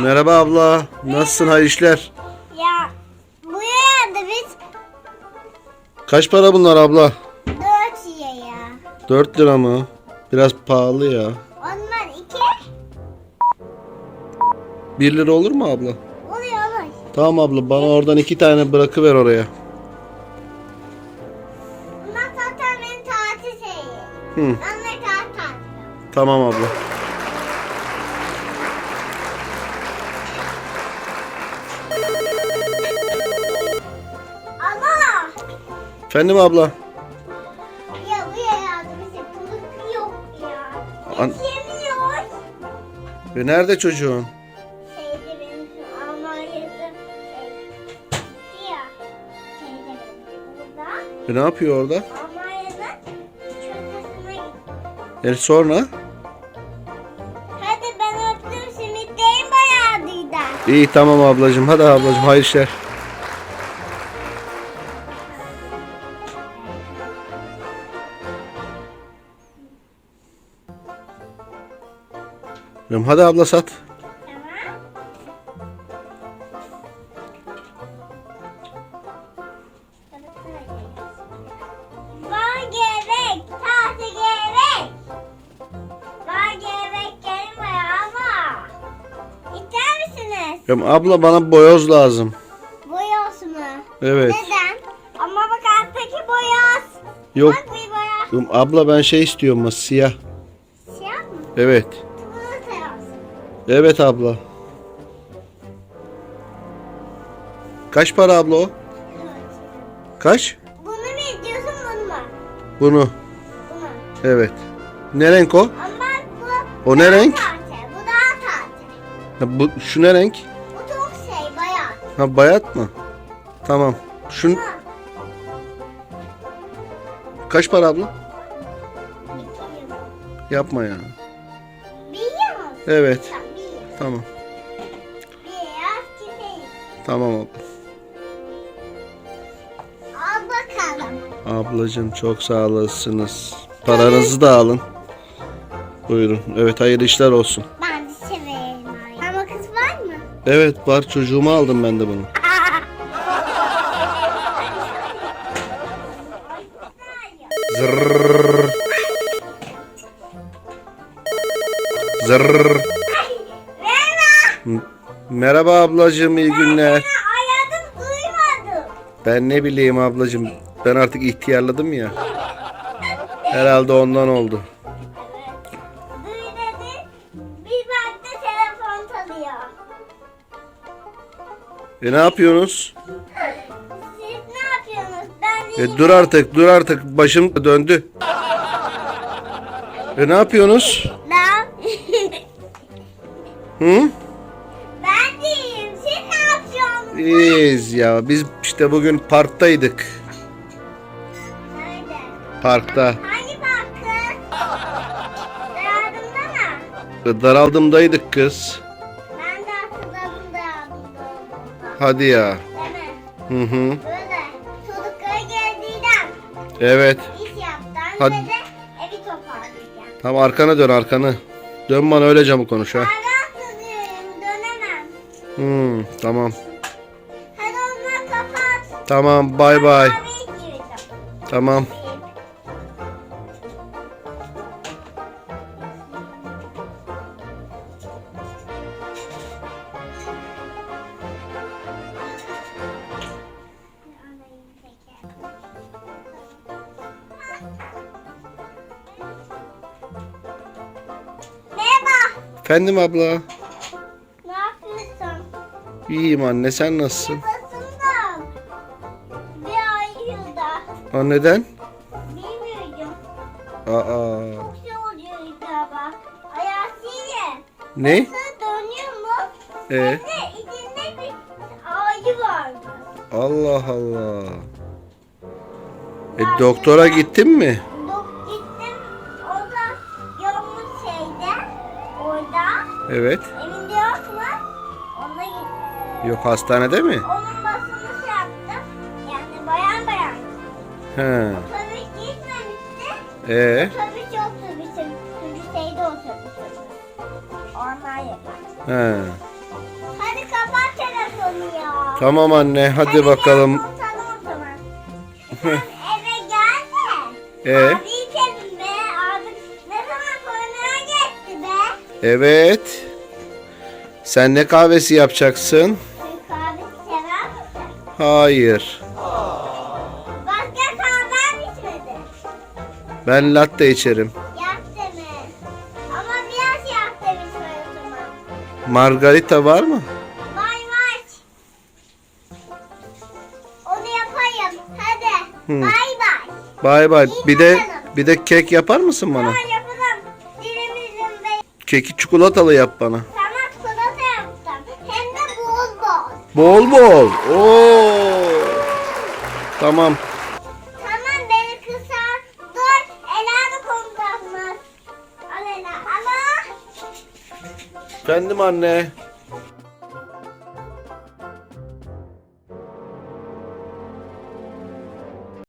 Merhaba abla. Nasılsın? Hayırlı işler. Ya buraya da biz Kaç para bunlar abla? dört ye ya. 4 lira mı? Biraz pahalı ya. Onlar iki 1 lira olur mu abla? oluyor olur. Tamam abla bana oradan iki tane bırakıver oraya. Bunlar zaten benim tatil şeyi. Hı, Ben tatil. tamam abla. Efendim abla. ya buraya da bize puluk yok ya. An- Yetişemiyor. Ve nerede çocuğun? Şeyde benim şu Almanya'da şey ya. Şeyde benim burada. E ne yapıyor orada? Almanya'da çöpesine gitti. E sonra? Hadi ben öptüm simitteyim bayağı Didem. İyi tamam ablacığım. Hadi ablacığım hayırlı işler. Tamam, Hadi abla sat. Tamam. Var gerek, taze gerek. Var gerek buraya ama. İster misiniz? Tamam, abla bana boyoz lazım. Boyoz mu? Evet. Neden? Ama bak alttaki boyoz. Yok. Bak bir boyoz. Abla ben şey istiyorum siyah. Siyah mı? Evet. Evet abla. Kaç para abla o? Kaç? Bunu mu diyorsun bunu mu? Bunu. Bunu. Evet. Ne renk o? Ama bu O ne daha renk? taze. Bu daha taze. Ha, bu şu ne renk? Bu çok şey bayağı. Ha bayat mı? Tamam. Şun Ha. kaç para abla? Bakayım. Yapma ya. Bir yıl. Evet. Tamam. Tamam. Biraz çizeyim. Tamam abla. Al bakalım. Ablacığım çok sağ olasınız. Paranızı da alın. Buyurun. Evet hayırlı işler olsun. Ben de severim. Ama kız var mı? Evet var çocuğuma aldım ben de bunu. Zırrrr. Zırrrr. Merhaba. Ablacığım iyi günler. Ben aradım duymadım. Ben ne bileyim ablacığım. Ben artık ihtiyarladım ya. Herhalde ondan oldu. Duy dedi. Bir baktı telefon çalıyor. E ne yapıyorsunuz? Siz ne yapıyorsunuz? Ben E dur artık dur artık başım döndü. E ne yapıyorsunuz? Ben... Hı? İyiyiz ya. Biz işte bugün parktaydık. Nerede? Parkta. Hangi baktı? Yardımda mı? Daraldımdaydık kız. Ben de hatırladım. Hadi ya. Değil mi? Hı hı. Böyle çocuklara geldiğinden Evet. iş yaptım Hadi. ve de evi toparlayacağım. Tamam arkana dön arkanı. Dön bana öyle camı konuş ha. Ben sızıyorum dönemem. Hı, tamam. Tamam bay bay. Tamam. Merhaba. Efendim abla. Ne yapıyorsun? İyiyim anne sen nasılsın? Ha neden? Bilmiyorum. Aa. Şey oluyor galiba. Ayasiye. Ne? Nasıl dönüyor mu? Ee? Hem de içinde bir ayı vardı. Allah Allah. E doktora gittin mi? Dok gittim. O da yokmuş şeyde. Orada. Evet. Evinde yok mu? Ona gittim. Yok hastanede mi? Onun He. Otobüs gitmemişti. E Otobüs yoktu bizim. Çünkü şeyde otobüs. Orman yakın. he. yap onu ya. Tamam anne hadi bakalım. gel, oturalım o zaman. Sen eve gel de. Ee? Abi içelim be. Abi ne zaman koymaya geçti be. Evet. Sen ne kahvesi yapacaksın? Sen kahve sever misin? Hayır. Ben latte içerim. Yap deme. Ama biraz yap demiş o zaman. Margarita var mı? Vay vay. Onu yapayım. Hadi. Hı. Bay bay. Bay bay. Bir de bir de kek yapar mısın bana? Tamam yapalım. Dilimizin Keki çikolatalı yap bana. sana çikolata yaptım. Hem de bol bol. Bol bol. Oo. Tamam. Tamam Efendim anne.